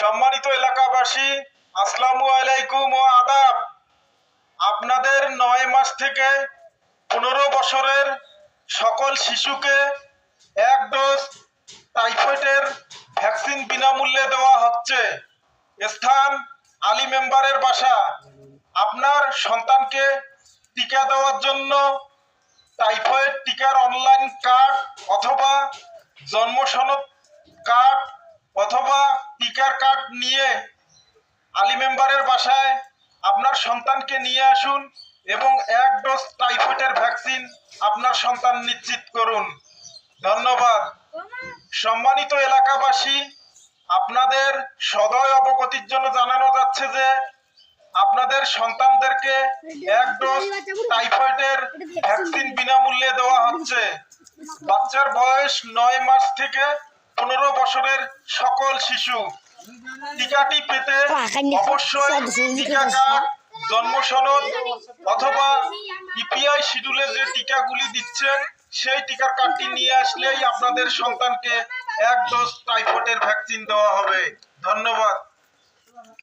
সম্মানিত এলাকাবাসী, আসসালামু আলাইকুম ও আদাব। আপনাদের নয় মাস থেকে পনেরো বছরের সকল শিশুকে এক ডোজ টাইফয়েডের ভ্যাকসিন বিনামূল্যে দেওয়া হচ্ছে। স্থান আলী মেম্বারের বাসা। আপনার সন্তানকে টিকা দেওয়ার জন্য টাইফয়েড টিকার অনলাইন কার্ড অথবা জন্ম সনদ কার্ড টিকার কার্ড নিয়ে আলী মেম্বারের বাসায় আপনার সন্তানকে নিয়ে আসুন এবং এক ডোজ টাইফয়েডের ভ্যাকসিন আপনার সন্তান নিশ্চিত করুন। ধন্যবাদ। সম্মানিত এলাকাবাসী, আপনাদের সদয় অবগতির জন্য জানানো যাচ্ছে যে আপনাদের সন্তানদেরকে এক ডোজ টাইফয়েডের ভ্যাকসিন বিনামূল্যে দেওয়া হচ্ছে। বাচ্চার বয়স নয় মাস থেকে পনেরো বছরের সকল শিশু। টিকাটি পেতে অবশ্যই টিকা কার্ড জন্ম সনদ অথবা ইপিআই শিডিউলে যে টিকাগুলি দিচ্ছেন সেই টিকার কার্ডটি নিয়ে আসলেই আপনাদের সন্তানকে এক ডোজ টাইফয়েডের ভ্যাকসিন দেওয়া হবে। ধন্যবাদ।